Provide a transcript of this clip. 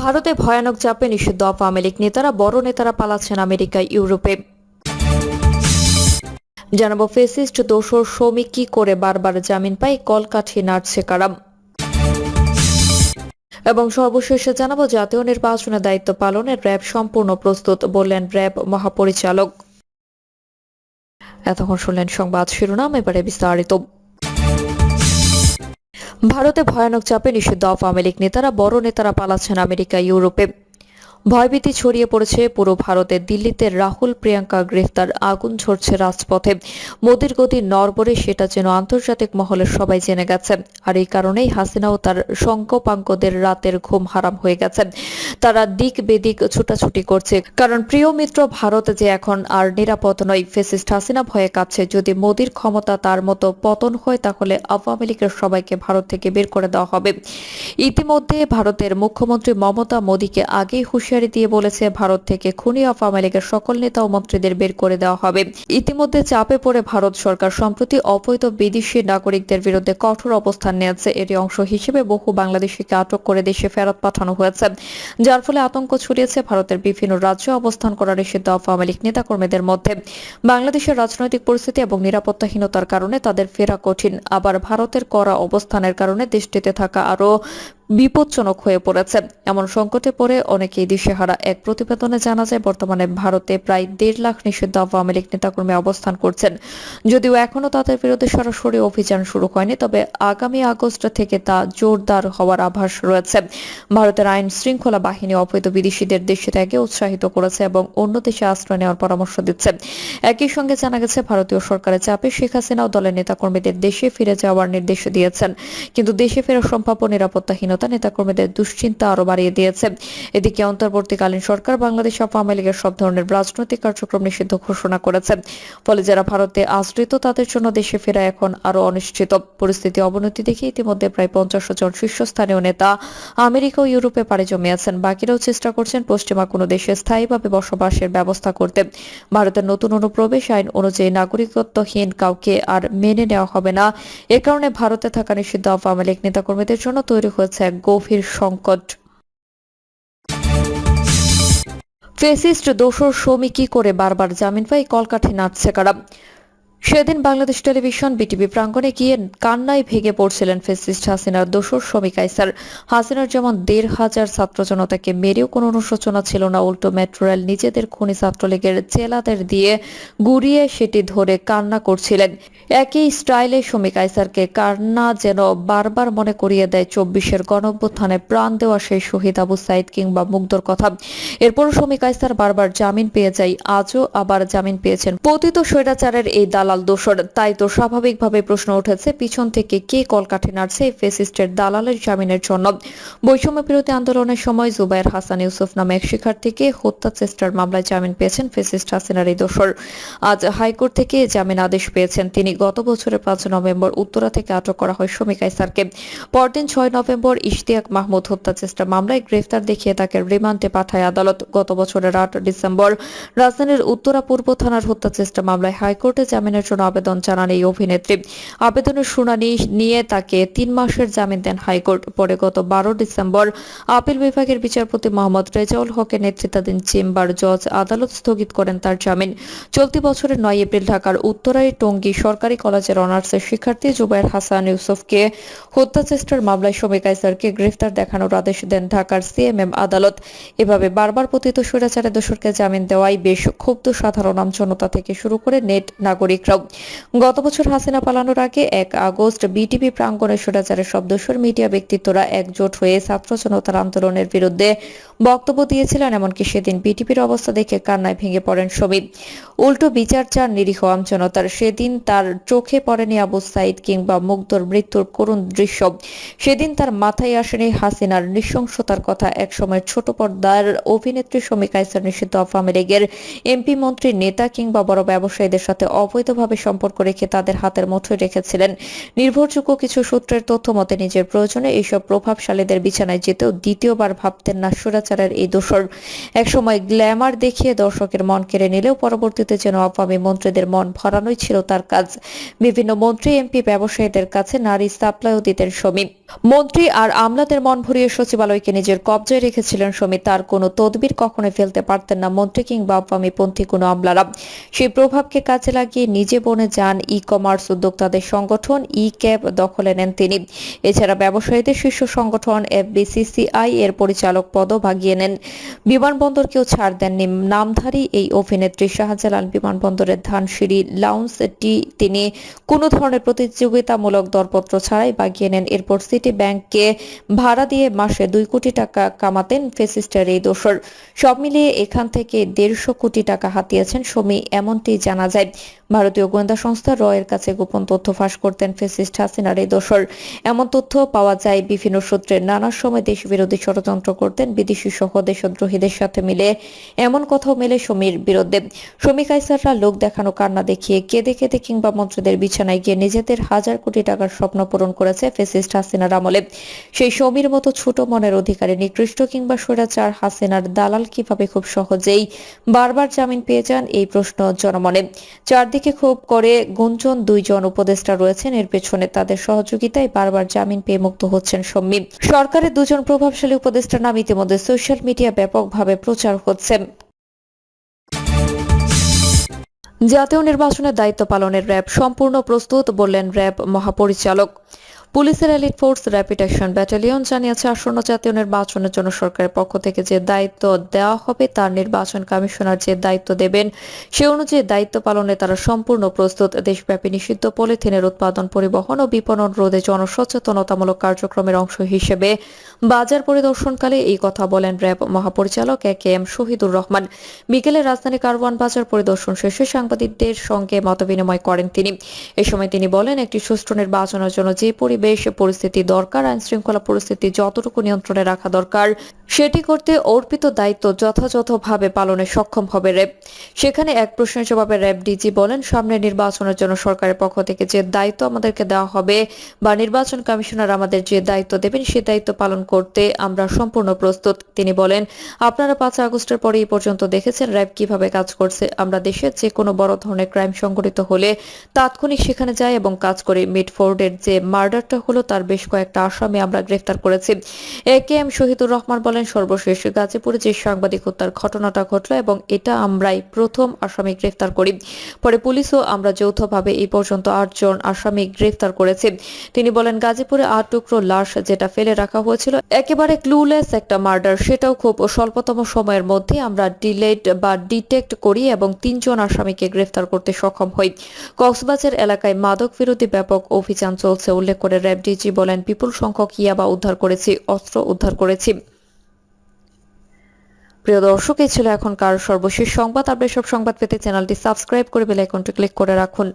ভারতে ভয়ানক চাপে নিষিদ্ধ আওয়ামী লীগ নেতারা, বড় নেতারা পালাচ্ছেন আমেরিকায় ইউরোপে। জানাব ফেসিস্ট দোষর শ্রমিক কি করে বারবার জামিন পায়, কলকাঠি নাড়ছে কারাম এবং সর্বশেষে জানাব জাতীয় নির্বাচনের দায়িত্ব পালনে র্যাব সম্পূর্ণ প্রস্তুত, বললেন র্যাব মহাপরিচালক। এতক্ষণ শুনলেন সংবাদ শিরোনাম, এবারে বিস্তারিত। ভারতে ভয়ানক চাপে নিষিদ্ধ আওয়ামী লীগ নেতারা বড় নেতারা পালাচ্ছেন আমেরিকা ইউরোপে। ভয়ভীতি ছড়িয়ে পড়েছে পুরো ভারতে। দিল্লিতে রাহুল, প্রিয়াঙ্কা গ্রেফতার, আগুন ঝরছে রাজপথে। মোদির গতি নরবরে সেটা যেন আন্তর্জাতিক মহলের সবাই জেনে গেছে। আর এই কারণেই হাসিনা ও তার শঙ্কপাঙ্কদের রাতের ঘুম হারাম হয়ে গেছে। তারা দিক বেদিক ছুটাছুটি করছে। কারণ প্রিয় মিত্র, ভারত যে এখন আর নিরাপদ নয়। ফেসিস্ট হাসিনা ভয়ে কাঁপছে যদি মোদির ক্ষমতা তার মতো পতন হয়, তাহলে আওয়ামী লীগের সবাইকে ভারত থেকে বের করে দেওয়া হবে। ইতিমধ্যে ভারতের মুখ্যমন্ত্রী মমতা মোদীকে আগেই হুঁশিয়ারি দিয়ে বলেছে, ভারত থেকে খুনি আওয়ামী লীগের সকল নেতা ও মন্ত্রীদের বের করে দেওয়া হবে। ইতিমধ্যে চাপে পড়ে ভারত সরকার সম্প্রতি অবৈধ বিদেশি নাগরিকদের বিরুদ্ধে কঠোর অবস্থান নিয়েছে। এর অংশ হিসেবে বহু বাংলাদেশিকে আটক করে দেশে ফেরত পাঠানো হয়েছে। যার ফলে আতঙ্ক ছড়িয়েছে ভারতের বিভিন্ন রাজ্যে অবস্থান করা নিষিদ্ধ আওয়ামী লীগ নেতাকর্মীদের মধ্যে। বাংলাদেশের রাজনৈতিক পরিস্থিতি এবং নিরাপত্তাহীনতার কারণে তাদের ফেরা কঠিন। আবার ভারতের করা অবস্থানের কারণে দেশটিতে থাকা আরও বিপজ্জনক হয়ে পড়েছে। এমন সংকটে পড়ে অনেকেই দিশেহারা। এক প্রতিবেদনে জানা যায়, বর্তমানে ভারতে প্রায় দেড় লাখ নিষিদ্ধ আওয়ামী লীগ নেতাকর্মী অবস্থান করছেন। যদিও এখনও তাদের বিরুদ্ধে সরাসরি অভিযান শুরু হয়নি, তবে আগামী আগস্ট থেকে তা জোরদার হওয়ার আভাস রয়েছে। ভারতের আইন শৃঙ্খলা বাহিনী অবৈধ বিদেশিদের দেশে ত্যাগে উৎসাহিত করেছে এবং অন্য দেশে আশ্রয় নেওয়ার পরামর্শ দিচ্ছে। একই সঙ্গে জানা গেছে, ভারতীয় সরকারের চাপে শেখ হাসিনাও দলের নেতাকর্মীদের দেশে ফিরে যাওয়ার নির্দেশ দিয়েছেন। কিন্তু দেশে ফেরা সম্ভাব্য নিরাপত্তাহীনতা নেতাকর্মীদের দুশ্চিন্তা আরও বাড়িয়ে দিয়েছে। এদিকে অন্তর্বর্তীকালীন সরকার বাংলাদেশ আওয়ামী লীগের সব ধরনের রাজনৈতিক কার্যক্রম নিষিদ্ধ ঘোষণা করেছে। ফলে যারা ভারতে আশ্রিত, তাদের জন্য দেশে ফেরা এখন আরও অনিশ্চিত। পরিস্থিতি অবনতি দেখে ইতিমধ্যে প্রায় পঞ্চাশ জন শীর্ষস্থানীয় নেতা আমেরিকা ও ইউরোপে পাড়ি জমিয়েছেন। বাকিরাও চেষ্টা করছেন পশ্চিমা কোনো দেশে স্থায়ীভাবে বসবাসের ব্যবস্থা করতে। ভারতের নতুন অনুপ্রবেশ আইন অনুযায়ী নাগরিকত্বহীন কাউকে আর মেনে নেওয়া হবে না। এ কারণে ভারতে থাকা নিষিদ্ধ আওয়ামী লীগ নেতাকর্মীদের জন্য তৈরি হয়েছে এক গভীর সংকট। ফেসিস্ট দোষর সমী কি করে বারবার জামিন পাই কলকাঠি নাচছে কারা? সেদিন বাংলাদেশ টেলিভিশন বিটিভি প্রাঙ্গণে গিয়ে কান্নায় ভেঙে পড়ছিলেন ফেসিস্ট হাসিনার দোসর শ্রমিক আইসার। হাসিনার যেমন দেড় হাজার ছাত্র জনতাকে মেরেও কোনো অনুশোচনা ছিল না, উল্টো মেট্রো রেল নিজেদের খনি ছাত্রলীগের চেলাদের দিয়ে গুড়িয়ে সেটি ধরে কান্না করছিলেন। একই স্টাইলে শ্রমিক আইসারকে কান্না যেন বারবার মনে করিয়ে দেয় চব্বিশের গণঅভ্যুত্থানে প্রাণ দেওয়া সেই শহীদ আবু সাইদ কিংবা মুগ্ধর কথা। এরপরও শ্রমিক আইসার বারবার জামিন পেয়ে যায়, আজও আবার জামিন পেয়েছেন। পতিত স্বৈরাচারের এই দালাল দোষর। তাই তো স্বাভাবিকভাবে প্রশ্ন উঠেছে, পিছন থেকে কে কলকাঠি নাড়ছে ফেসিস্টের দালালের জামিনের জন্য। বৈষম্য বিরোধী আন্দোলনের সময় জুবাইর হাসান ইউসুফ নামে এক শিক্ষার্থীকে হত্যা চেষ্টার মামলায় জামিন পেয়েছেন ফেসিস্ট হাসিনার এই দোষর। আজ হাইকোর্ট থেকে জামিন আদেশ পেয়েছেন তিনি। গত বছরের পাঁচ নভেম্বর উত্তরা থেকে আটক করা হয় শ্রমিক আইসারকে পরদিন ছয় নভেম্বর ইশতিয়াক মাহমুদ হত্যা চেষ্টা মামলায় গ্রেফতার দেখিয়ে তাকে রিমান্ডে পাঠায় আদালত। গত বছরের আট ডিসেম্বর রাজধানীর উত্তরা পূর্ব থানার হত্যা চেষ্টা মামলায় হাইকোর্টে জামিনের জন্য আবেদন জানান এই অভিনেত্রী। আবেদনের শুনানি নিয়ে তাকে তিন মাসের জামিন দেন হাইকোর্ট। পরে গত বারো ডিসেম্বর আপিল বিভাগের বিচারপতি মোহাম্মদ রেজাউল হকের নেতৃত্বাধীন চেম্বার জজ আদালত স্থগিত করেন তার জামিন। চলতি বছরের নয় এপ্রিল ঢাকার উত্তরাই টঙ্গী সরকারি কলেজের অনার্সের শিক্ষার্থী জুবাইর হাসান ইউসুফকে হত্যা চেষ্টার মামলায় শ্রমিক আইসারকে গ্রেফতার দেখানোর আদেশ দেন ঢাকার সিএমএম আদালত। এভাবে বারবার পতিত স্বৈরাচারের দোষরকে জামিন দেওয়ায় বেশ ক্ষুব্ধ সাধারণ আমজনতা থেকে শুরু করে নেট নাগরিকরাও গত বছর হাসিনা পালানোর আগে এক আগস্ট বিটিভি প্রাঙ্গণে স্বৈরাচারের সব দোষর মিডিয়া ব্যক্তিত্বরা একজোট হয়ে ছাত্র জনতার আন্দোলনের বিরুদ্ধে বক্তব্য দিয়েছিলেন, এমনকি সেদিন বিটিভির অবস্থা দেখে কান্নায় ভেঙে পড়েন সমিত উল্টো বিচার চান নিরীহ আমজনতার। সেদিন তার চোখে পড়েনি আবু সাইদ কিংবা মুগ্ধর মৃত্যুর করুণ দৃশ্য। সেদিন তার মাথায় আসেনি হাসিনার নৃশংসতার কথা। একসময় ছোট পর্দার অভিনেত্রী শ্রমিক আইসার নিষিদ্ধ আওয়ামী লীগের এমপি মন্ত্রী নেতা কিংবা বড় ব্যবসায়ীদের সাথে অবৈধভাবে সম্পর্ক রেখে তাদের হাতের মুঠোয় রেখেছিলেন। নির্ভরযোগ্য কিছু সূত্রের তথ্য মতে, নিজের প্রয়োজনে এইসব প্রভাবশালীদের বিছানায় যেতেও দ্বিতীয়বার ভাবতেন না সুরাচারের এই দোষর একসময় গ্ল্যামার দেখিয়ে দর্শকের মন কেড়ে নিলেও পরবর্তীতে যেন আওয়ামী মন্ত্রীদের মন ভরানোই ছিল তার কাজ। বিভিন্ন মন্ত্রী, এমপি, ব্যবসায়ীদের কাছে নারী সাপ্লাইও দিতেন সমী মন্ত্রী আর আমলাদের মন ভরিয়ে সচিবালয়কে নিজের কবজায় রেখেছিলেন সমী তার কোনো তদবির কখনোই ফেলতে পারতেন না মন্ত্রী কিংবা আওয়ামীপন্থী কোনো আমলারা। সেই প্রভাবকে কাজে লাগিয়ে নিজে বনে যান ই কমার্স উদ্যোক্তাদের সংগঠন ই ক্যাব দখলে নেন তিনি। এছাড়া ব্যবসায়ীদের শীর্ষ সংগঠন এফবিসিসিআই এর পরিচালক পদও ভাগিয়ে নেন। বিমানবন্দরকেও ছাড় দেননি নামধারী এই অভিনেত্রী শাহজালাল বিমানবন্দরের ধানসিঁড়ি লাউন্সটি তিনি কোনো ধরনের প্রতিযোগিতামূলক দরপত্র ছাড়াই বাগিয়ে নেন। এরপর সিটি ব্যাংককে ভাড়া দিয়ে মাসে দুই কোটি টাকা কামাতেন ফেসিস্টের এই দোসর সব মিলিয়ে এখান থেকে দেড়শো কোটি টাকা হাতিয়েছেন সমী এমনটি জানা যায়। ভারতীয় গোয়েন্দা সংস্থা রয়ের কাছে গোপন তথ্য ফাঁস করতেন ফেসিস্ট হাসিনার এই দোসর এমন তথ্য পাওয়া যায় বিভিন্ন সূত্রে। নানা সময় দেশ বিরোধী ষড়যন্ত্র করতেন বিদেশি সহ দেশদ্রোহীদের সাথে মিলে। এমন কথাও মেলে সমীর বিরুদ্ধে। সমী কাইসাররা লোক দেখানো, কান্না দেখিয়ে কেঁদে কেঁদে কিংবা মন্ত্রীদের বিছানায় গিয়ে নিজেদের হাজার কোটি টাকার স্বপ্ন পূরণ করেছে ফেসিস্ট হাসিনার আমলে সেই সমীর মতো ছোট মনের অধিকারী, নিকৃষ্ট কিংবা স্বৈরাচার হাসিনার দালাল কীভাবে খুব সহজেই বারবার জামিন পেয়ে যান, এই প্রশ্ন জনমনে। চারদিকে খুব করে গুঞ্জন দুইজন উপদেষ্টা রয়েছেন, এর পেছনে তাদের সহযোগিতায় বারবার জামিন পেয়ে মুক্ত হচ্ছেন সম্মি সরকারের দুজন প্রভাবশালী উপদেষ্টার নাম ইতিমধ্যে সোশ্যাল মিডিয়া ব্যাপকভাবে প্রচার হচ্ছে। জাতীয় নির্বাচনের দায়িত্ব পালনের র্যাব সম্পূর্ণ প্রস্তুত, বললেন র্যাব মহাপরিচালক। পুলিশের elite force rapid action battalion জানিয়েছে, আসন্ন জাতীয় নির্বাচনের জন্য সরকারের পক্ষ থেকে যে দায়িত্ব দেওয়া হবে, তার নির্বাচন কমিশনার যে দায়িত্ব দেবেন, সে অনুযায়ী দায়িত্ব পালনে তারা সম্পূর্ণ প্রস্তুত। দেশব্যাপী নিষিদ্ধ পলিথিনের উৎপাদন, পরিবহন ও বিপণন রোধে জনসচেতনতামূলক কার্যক্রমের অংশ হিসেবে বাজার পরিদর্শনকালে এই কথা বলেন র্যাব মহাপরিচালক A K M Shahidur Rahman. বিকেলে রাজধানী কারওয়ান বাজার পরিদর্শন শেষে সাংবাদিকদের সঙ্গে মতবিনিময় করেন তিনি। এ সময় তিনি বলেন, একটি সুষ্ঠু নির্বাচনের জন্য যে পরিবেশ পরিস্থিতি দরকার আইন শৃঙ্খলা পরিস্থিতি যতটুকু নিয়ন্ত্রণে রাখা দরকার, সেটি করতে অর্পিত দায়িত্ব যথাযথভাবে পালনে সক্ষম হবে র্যাব। সেখানে এক প্রশ্নের জবাবে র্যাব ডিজি বলেন, সামনে নির্বাচনের জন্য সরকারের পক্ষ থেকে যে দায়িত্ব আমাদেরকে দেওয়া হবে বা নির্বাচন কমিশনার আমাদের যে দায়িত্ব দেবেন, সে দায়িত্ব পালন করতে আমরা সম্পূর্ণ প্রস্তুত। তিনি বলেন, আপনারা পাঁচ আগস্টের পরে এই পর্যন্ত দেখেছেন র্যাব কীভাবে কাজ করছে। আমরা দেশের যে কোনো বড় ধরনের ক্রাইম সংঘটিত হলে তাৎক্ষণিক সেখানে যাই এবং কাজ করি। মিডফোর্ডের যে মার্ডারটা হলো তার বেশ কয়েকটা আসামি আমরা গ্রেফতার করেছি। A K M Shahidur Rahman বলেন, সর্বশেষ গাজীপুরে যে সাংবাদিক হত্যার ঘটনাটা ঘটলো এবং এটা আমরাই প্রথম আসামি গ্রেফতার করি। পরে পুলিশও আমরা যৌথভাবে এই পর্যন্ত আটজন আসামি গ্রেফতার করেছি। তিনি বলেন, গাজীপুরে আট টুকরো লাশ যেটা ফেলে রাখা হয়েছিল, একেবারে ক্লুলেস একটা মার্ডার, সেটাও খুব স্বল্পতম সময়ের মধ্যে আমরা ডিলেট বা ডিটেক্ট করি এবং তিনজন আসামিকে গ্রেফতার করতে সক্ষম হই। কক্সবাজার এলাকায় মাদক বিরোধী ব্যাপক অভিযান চলছে, উল্লেখ করে র্যাব ডিজি বলেন, বিপুল সংখ্যক ইয়াবা উদ্ধার করেছি, অস্ত্র উদ্ধার করেছি। প্রিয় দর্শক এই ছিল এখনকার সর্বশেষ সংবাদ। আপনি সব সংবাদ পেতে চ্যানেলটি সাবস্ক্রাইব করে বেল আইকনটি ক্লিক করে রাখুন।